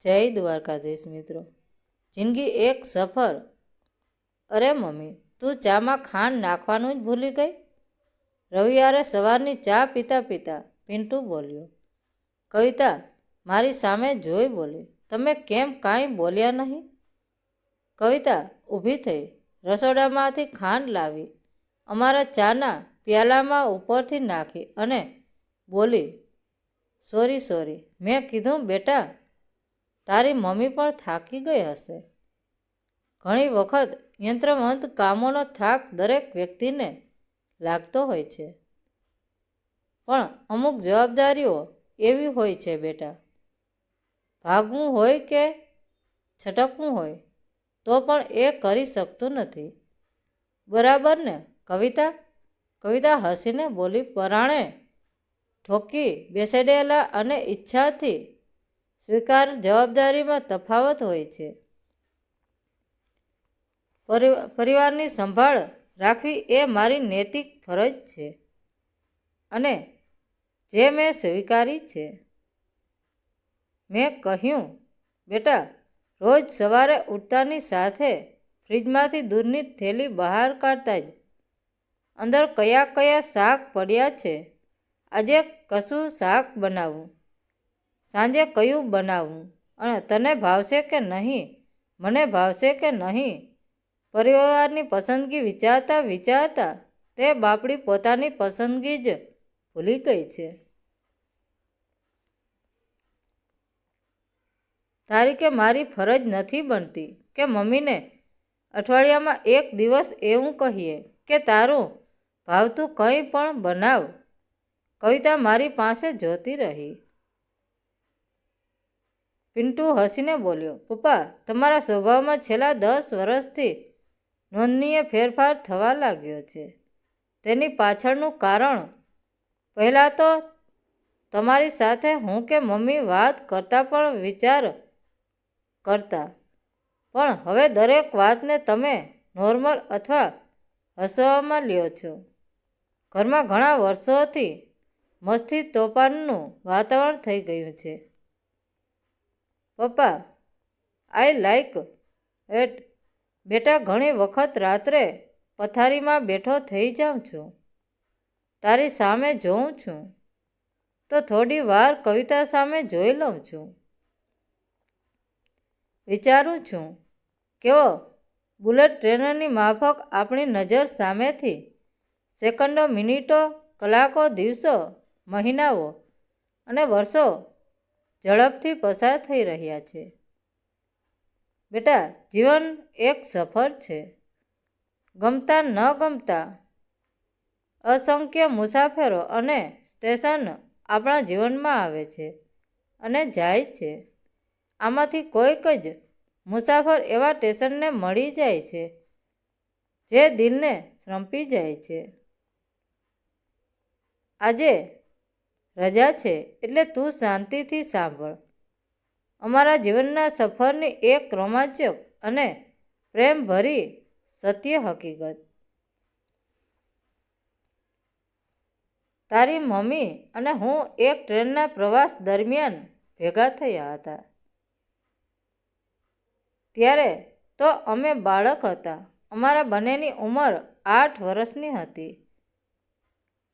જય દ્વારકાધીશ મિત્રો. જિંદગી એક સફર. અરે મમ્મી, તું ચામાં ખાંડ નાખવાનું જ ભૂલી ગઈ? રવિવારે સવારની ચા પીતા પીતા પિન્ટુ બોલ્યો, કવિતા, મારી સામે જોઈ બોલી, તમે કેમ કાંઈ બોલ્યા નહીં? કવિતા, ઊભી થઈ, રસોડામાંથી ખાંડ લાવી, અમારા ચાના પ્યાલામાં ઉપરથી નાખી અને બોલી, સોરી સોરી, મેં કીધું, બેટા તારી મમ્મી પણ થાકી ગઈ હશે. ઘણી વખત યંત્રમંત કામોનો થાક દરેક વ્યક્તિને લાગતો હોય છે. પણ અમુક જવાબદારીઓ એવી હોય છે બેટા. ભાગવું હોય કે છટકવું હોય, તો પણ એ કરી શકતું નથી. બરાબર ને, કવિતા? કવિતા હસીને બોલી પરાણે ઠોકી બેસાડેલા અને ઈચ્છાથી સ્વીકાર જવાબદારીમાં તફાવત હોય છે. પરિ- પરિવારની સંભાળ રાખવી એ મારી નૈતિક ફરજ છે અને જે મેં સ્વીકારી છે. મેં કહ્યું, બેટા, રોજ સવારે ઉઠતાની સાથે ફ્રીજમાંથી દૂધની થેલી બહાર કાઢતા જ. અંદર કયા કયા શાક પડ્યા છે? આજે કશું શાક બનાવવું સાંજે કયું બનાવવું અને તને ભાવશે કે નહીં? મને ભાવશે કે નહીં? પરિવારની પસંદગી વિચારતા વિચારતા તે બાપડી પોતાની પસંદગી જ ભૂલી ગઈ છે. તારી કે મારી ફરજ નથી બનતી કે મમ્મીને અઠવાડિયામાં એક દિવસ એવું કહીએ કે તારું ભાવતું કંઈ પણ બનાવ. કવિતા મારી પાસે જોતી રહી. પિન્ટુ હસીને બોલ્યો, પપ્પા, તમારા સ્વભાવમાં છેલ્લા દસ વર્ષથી નોંધનીય ફેરફાર થવા લાગ્યો છે. તેની પાછળનું કારણ? પહેલાં તો તમારી સાથે હું કે મમ્મી વાત કરતા પણ વિચાર કરતા. પણ હવે દરેક વાતને તમે નોર્મલ અથવા હસવામાં લ્યો છો. ઘરમાં ઘણા વર્ષોથી મસ્તી તોફાનનું વાતાવરણ થઈ ગયું છે. પપ્પા આઈ લાઈક એટ બેટા, ઘણી વખત રાત્રે પથારીમાં બેઠો થઈ જાઉં છું. તારી સામે જોઉં છું. તો થોડી વાર કવિતા સામે જોઈ લઉં છું. વિચારું છું, કેવો બુલેટ ટ્રેનરની માફક આપણી નજર સામેથી સેકન્ડો, મિનિટો, કલાકો, દિવસો, મહિનાઓ અને વર્ષો ઝડપથી પસાર થઈ રહ્યા છે. બેટા, જીવન એક સફર છે. ગમતા ન ગમતા, અસંખ્ય મુસાફરો અને સ્ટેશન આપણા જીવનમાં આવે છે અને જાય છે. આમાંથી કોઈક જ મુસાફર એવા સ્ટેશનને મળી જાય છે જે દિલને શ્રંપી જાય છે. આજે રજા છે, એટલે તું શાંતિથી સાંભળ. અમારા જીવનના સફરની એક રોમાંચક અને પ્રેમભરી સત્ય હકીકત. તારી મમ્મી અને હું એક ટ્રેનના પ્રવાસ દરમિયાન ભેગા થયા હતા. ત્યારે તો અમે બાળક હતા. અમારા બંનેની ઉંમર આઠ વર્ષની હતી.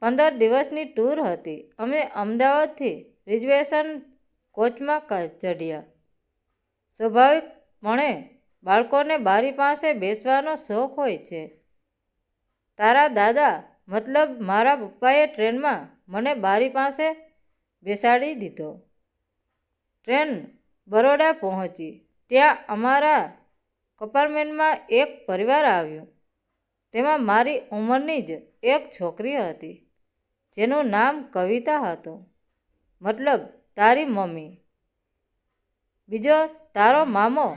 પંદર દિવસની ટૂર હતી. અમે અમદાવાદથી રિઝર્વેશન કોચમાં ચઢ્યા. સ્વાભાવિકપણે બાળકોને બારી પાસે બેસવાનો શોખ હોય છે. તારા દાદા, મતલબ મારા પપ્પાએ ટ્રેનમાં મને બારી પાસે બેસાડી દીધો. ટ્રેન બરોડા પહોંચી. ત્યાં અમારા કપાર્ટમેન્ટમાં એક પરિવાર આવ્યું. તેમાં મારી ઉંમરની જ એક છોકરી હતી. જેનું નામ કવિતા હતું. મતલબ તારી મમ્મી. બીજો તારો મામો.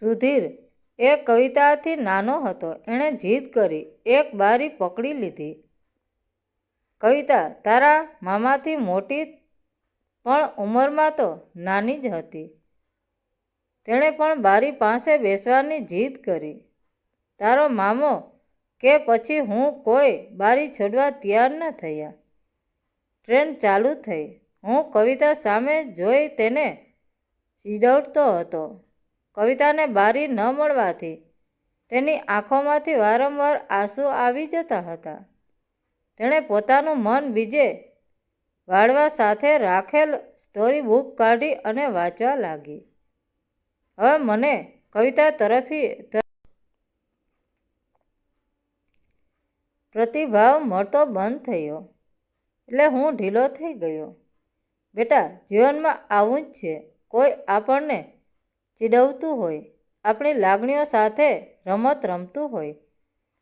સુધીર એ કવિતાથી નાનો હતો. એણે જીદ કરી, એક બારી પકડી લીધી. કવિતા, તારા મામાથી મોટી પણ ઉંમરમાં તો નાની જ હતી. તેણે પણ બારી પાસે બેસવાની જીદ કરી. તારો મામો કે પછી હું કોઈ બારી છોડવા તૈયાર ન થયા. ટ્રેન ચાલુ થઈ. હું કવિતા સામે જોઈ તેને ચીડવતો હતો. કવિતાને બારી ન મળવાથી તેની આંખોમાંથી વારંવાર આંસુ આવી જતા હતા. તેણે પોતાનું મન બીજે વાળવા સાથે રાખેલ સ્ટોરી બુક કાઢી અને વાંચવા લાગી. હવે મને કવિતા તરફી પ્રતિભાવ મળતો બંધ થયો. એટલે હું ઢીલો થઈ ગયો. બેટા, જીવનમાં આવું જ છે. કોઈ આપણને ચીડવતું હોય, આપણી લાગણીઓ સાથે રમત રમતું હોય,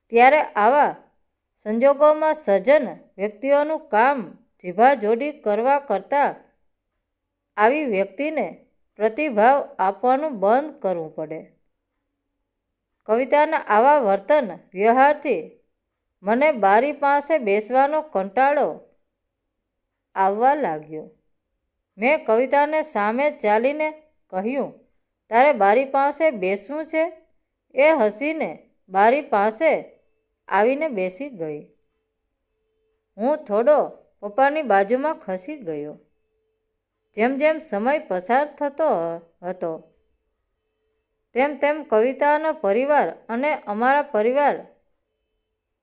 ત્યારે આવા સંજોગોમાં સજ્જન વ્યક્તિઓનું કામ જીભાજોડી કરવા કરતાં આવી વ્યક્તિને પ્રતિભાવ આપવાનું બંધ કરવું પડે. કવિતાના આવા વર્તન વ્યવહારથી મને બારી પાસે બેસવાનો કંટાળો આવવા લાગ્યો. મેં કવિતાને સામે ચાલીને કહ્યું, તારે બારી પાસે બેસવું છે? એ હસીને બારી પાસે આવીને બેસી ગઈ. હું થોડો પપ્પાની બાજુમાં ખસી ગયો. જેમ જેમ સમય પસાર થતો હતો, તેમ તેમ કવિતાનો પરિવાર અને અમારા પરિવાર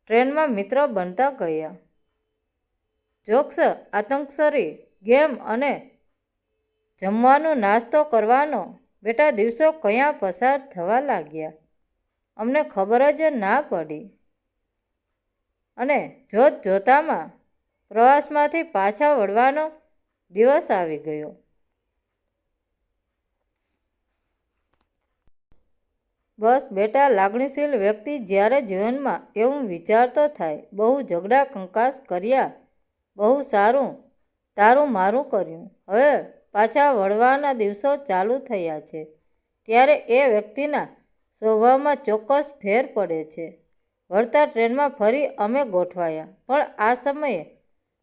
ટ્રેનમાં મિત્ર બનતા ગયા. જોક્સ આતંકસરી ગેમ અને જમવાનો નાસ્તો કરવાનો. બેટા, દિવસો કયા પસાર થવા લાગ્યા? અમને ખબર જ ના પડી. અને જોત જોતામાં પ્રવાસમાંથી પાછા વળવાનો દિવસ આવી ગયો. બસ બેટા લાગણીશીલ વ્યક્તિ જ્યારે જીવનમાં એવું વિચારતો થાય, બહુ ઝઘડા કંકાસ કર્યા, બહુ સારું, તારું મારું કર્યું. હવે પાછા વળવાના દિવસો ચાલુ થયા છે, ત્યારે એ વ્યક્તિના સ્વભાવમાં ચોક્કસ ફેર પડે છે. વળતા ટ્રેનમાં ફરી અમે ગોઠવાયા, પણ આ સમયે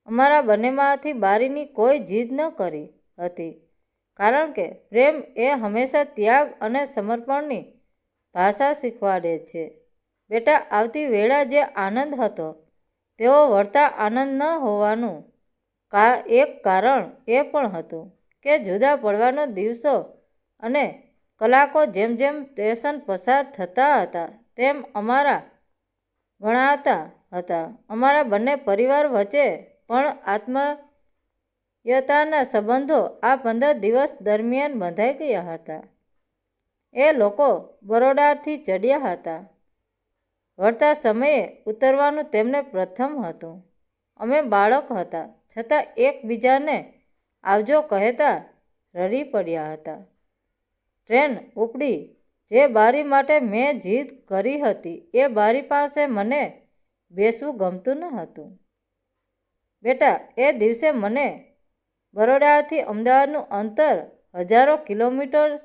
અમારા બંનેમાંથી બારીની કોઈ જીદ ન કરી હતી, કારણ કે પ્રેમ એ હંમેશા ત્યાગ અને સમર્પણની ભાષા શીખવાડે છે. બેટા, આવતી વેળા જે આનંદ હતો, તેઓ વળતા આનંદ ન હોવાનું કા એક કારણ એ પણ હતું કે જુદા પડવાનો દિવસો અને કલાકો જેમ જેમ સ્ટેશન પસાર થતા હતા, તેમ અમારા ગણાતા હતા. અમારા બંને પરિવાર વચ્ચે પણ આત્મીયતાના સંબંધો આ પંદર દિવસ દરમિયાન બંધાઈ ગયા હતા. એ લોકો બરોડાથી ચડ્યા હતા. વળતા સમયે ઉતરવાનું તેમને પ્રથમ હતું. અમે બાળક હતા, છતાં એકબીજાને આવજો કહેતા રડી પડ્યા હતા. ટ્રેન ઉપડી, જે બારી માટે મેં જીદ કરી હતી એ બારી પાસે મને બેસવું ગમતું ન હતું. બેટા, એ દિવસે મને બરોડાથી અમદાવાદનું અંતર હજારો કિલોમીટર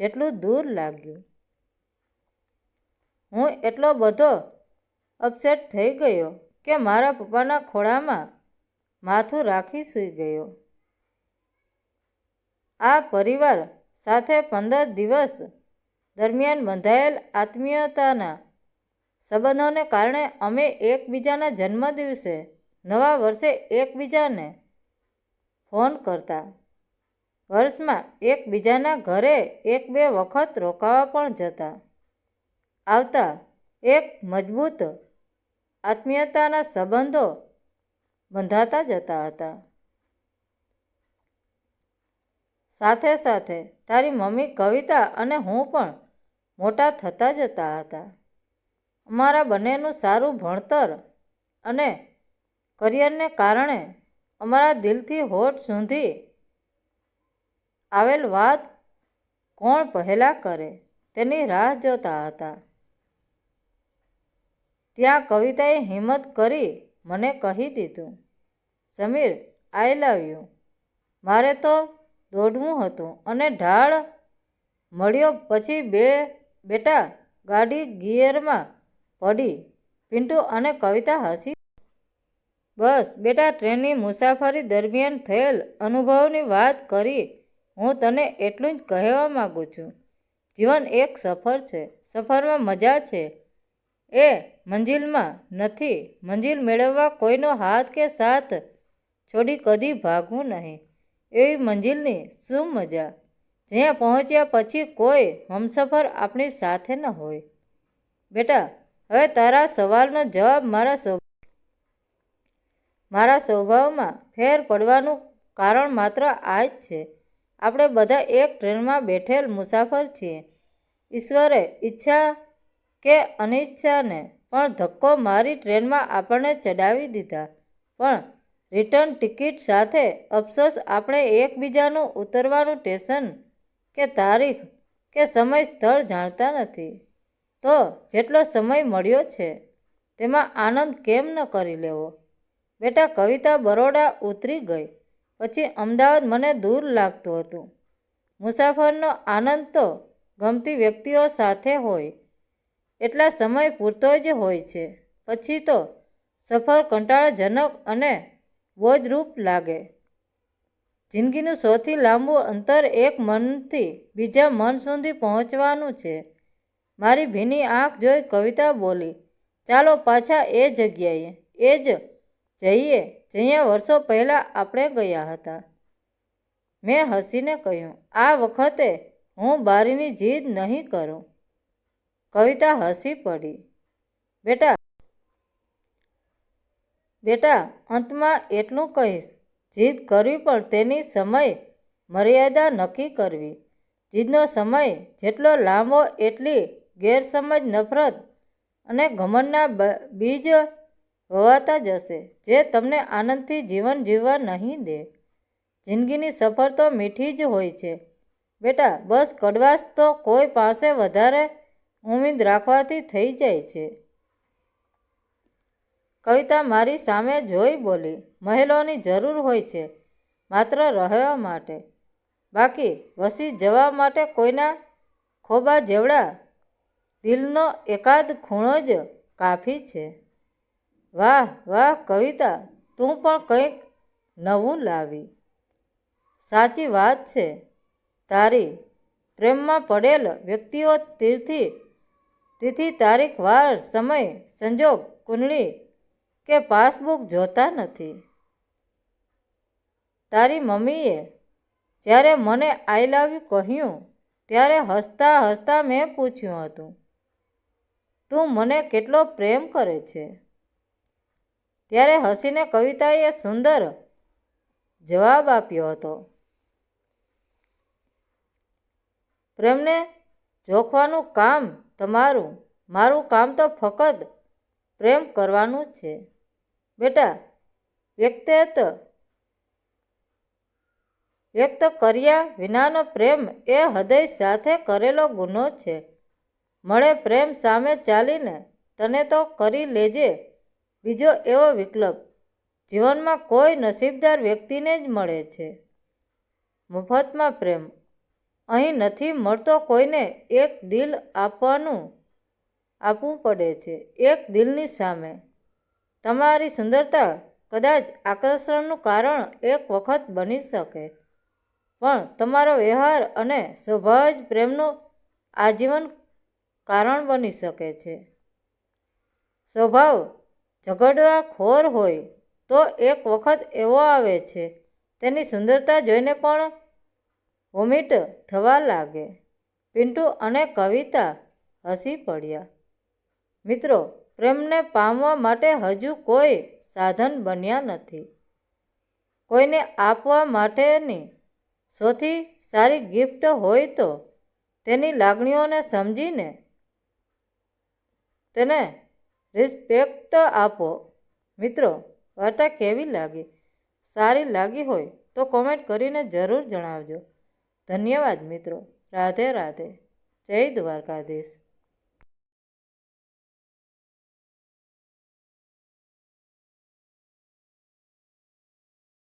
જેટલું દૂર લાગ્યું. હું એટલો બધો અપસેટ થઈ ગયો કે મારા પપ્પાના ખોળામાં માથું રાખી સૂઈ ગયો. આ પરિવાર સાથે પંદર દિવસ દરમિયાન બંધાયેલ આત્મીયતાના સંબંધોને કારણે અમે એકબીજાના જન્મદિવસે નવા વર્ષે એકબીજાને ફોન કરતા. વર્ષમાં એકબીજાના ઘરે એક બે વખત રોકાવા પણ જતા. આવતા એક મજબૂત આત્મીયતાના સંબંધો બંધાતા જતા હતા. સાથે સાથે તારી મમ્મી કવિતા અને હું પણ મોટા થતા જતા હતા. અમારા બંનેનું સારું ભણતર અને કરિયરને કારણે અમારા દિલથી હોઠ સુધી આવેલ વાત કોણ પહેલાં કરે તેની રાહ જોતા હતા. ત્યાં કવિતાએ હિંમત કરી મને કહી દીધું, સમીર આઈ લવ યુ મારે તો દોડવું હતું અને ઢાળ મળ્યો પછી બે બેટા ગાડી ગિયરમાં પડી, પિન્ટુ અને કવિતા હસી. બસ, બેટા, ટ્રેનની મુસાફરી દરમિયાન થયેલ અનુભવની વાત કરી હું તને એટલું જ કહેવા માગું છું. જીવન એક સફર છે. સફરમાં મજા છે. એ મંજિલમાં નથી. મંજિલ મેળવવા કોઈનો હાથ કે સાથ છોડી કદી ભાગવું નહીં. એવી મંજિલની શું મજા? જ્યાં પહોંચ્યા પછી કોઈ હમસફર આપણી સાથે ન હોય. બેટા, હવે તારા સવાલનો જવાબ મારા સ્વ મારા સ્વભાવમાં ફેર પડવાનું કારણ માત્ર આ જ છે. આપણે બધા એક ટ્રેનમાં બેઠેલ મુસાફર છીએ. ઈશ્વરે ઈચ્છા કે અનિચ્છાને પણ ધક્કો મારી ટ્રેનમાં આપણને ચડાવી દીધા. પણ રિટર્ન ટિકિટ સાથે અફસોસ આપણે એકબીજાનું ઉતરવાનું સ્ટેશન કે તારીખ કે સમય સ્થળ જાણતા નથી. તો જેટલો સમય મળ્યો છે, તેમાં આનંદ કેમ ન કરી લેવો? બેટા કવિતા બરોડા ઉતરી ગઈ. પછી અમદાવાદ મને દૂર લાગતું હતું. મુસાફરનો આનંદ તો ગમતી વ્યક્તિઓ સાથે હોય. એટલા સમય પૂરતો જ હોય છે. પછી તો સફર કંટાળાજનક અને બોજરૂપ લાગે. જિંદગીનું સૌથી લાંબુ અંતર એક મનથી બીજા મન સુધી પહોંચવાનું છે. મારી ભીની આંખ જોઈ કવિતા બોલી, ચાલો પાછા એ જગ્યાએ, એ જ જઈએ જ્યાં વર્ષો પહેલાં આપણે ગયા હતા. મેં હસીને કહ્યું, આ વખતે હું બારીની જીદ નહીં કરું. કવિતા હસી પડી. બેટા બેટા, અંતમાં એટલું કહીશ. જીદ કરવી પણ તેની સમય મર્યાદા નક્કી કરવી. જીદનો સમય જેટલો લાંબો, એટલી ગેરસમજ, નફરત અને ઘમંડના બ- બીજ જ જશે જે તમને આનંદથી જીવન જીવવા નહીં દે. જિંદગીની સફર તો મીઠી જ હોય છે. બેટા, બસ કડવાશ તો કોઈ પાસે વધારે ઉમ્મીદ રાખવાથી થઈ જાય છે. કવિતા મારી સામે જોઈ બોલી, મહેલોની જરૂર હોય છે, માત્ર રહેવા માટે. બાકી, વસી જવા માટે કોઈના ખોબા જેવડા દિલનો એકાદ ખૂણો જ કાફી છે. વાહ વાહ, કવિતા, તું પણ કંઈક નવું લાવી. સાચી વાત છે. તારી પ્રેમમાં પડેલ વ્યક્તિઓ તીર્થી તિથિ તારીખ, વાર, સમય, સંજોગ, કુંડળી કે પાસબુક જોતા નથી. તારી મમ્મીએ જ્યારે મને આઈ લવ યુ કહ્યું, ત્યારે હસતા હસતા મેં પૂછ્યું હતું, તું મને કેટલો પ્રેમ કરે છે? ત્યારે હસીને કવિતાએ સુંદર જવાબ આપ્યો હતો. પ્રેમને જોખવાનું કામ તમારું, મારું કામ તો ફક્ત પ્રેમ કરવાનું છે. બેટા વ્યક્તિગત વ્યક્ત કર્યા વિનાનો પ્રેમ એ હૃદય સાથે કરેલો ગુનો છે. મળે પ્રેમ સામે ચાલીને તને તો કરી લેજે. બીજો એવો વિકલ્પ, જીવનમાં કોઈ નસીબદાર વ્યક્તિને જ મળે છે. મફતમાં પ્રેમ. અહીં નથી મળતો કોઈને એક દિલ આપવાનું આપવું પડે છે, એક દિલની સામે. તમારી સુંદરતા કદાચ આકર્ષણનું કારણ એક વખત બની શકે, પણ તમારો વ્યવહાર અને સ્વભાવ જ પ્રેમનું આજીવન કારણ બની શકે છે. સ્વભાવ ઝઘડવા ખોર હોય તો એક વખત એવો આવે છે. તેની સુંદરતા જોઈને પણ વોમિટ થવા લાગે. પિન્ટુ અને કવિતા હસી પડ્યા. મિત્રો, પ્રેમને પામવા માટે હજુ કોઈ સાધન બન્યા નથી. કોઈને આપવા માટેની સૌથી સારી ગિફ્ટ હોય તો તેની લાગણીઓને સમજીને તેને રિસ્પેક્ટ આપો. મિત્રો, વાર્તા કેવી લાગી? સારી લાગી હોય તો કોમેન્ટ કરીને જરૂર જણાવજો. ધન્યવાદ મિત્રો. રાધે રાધે. જય દ્વારકાધીશ.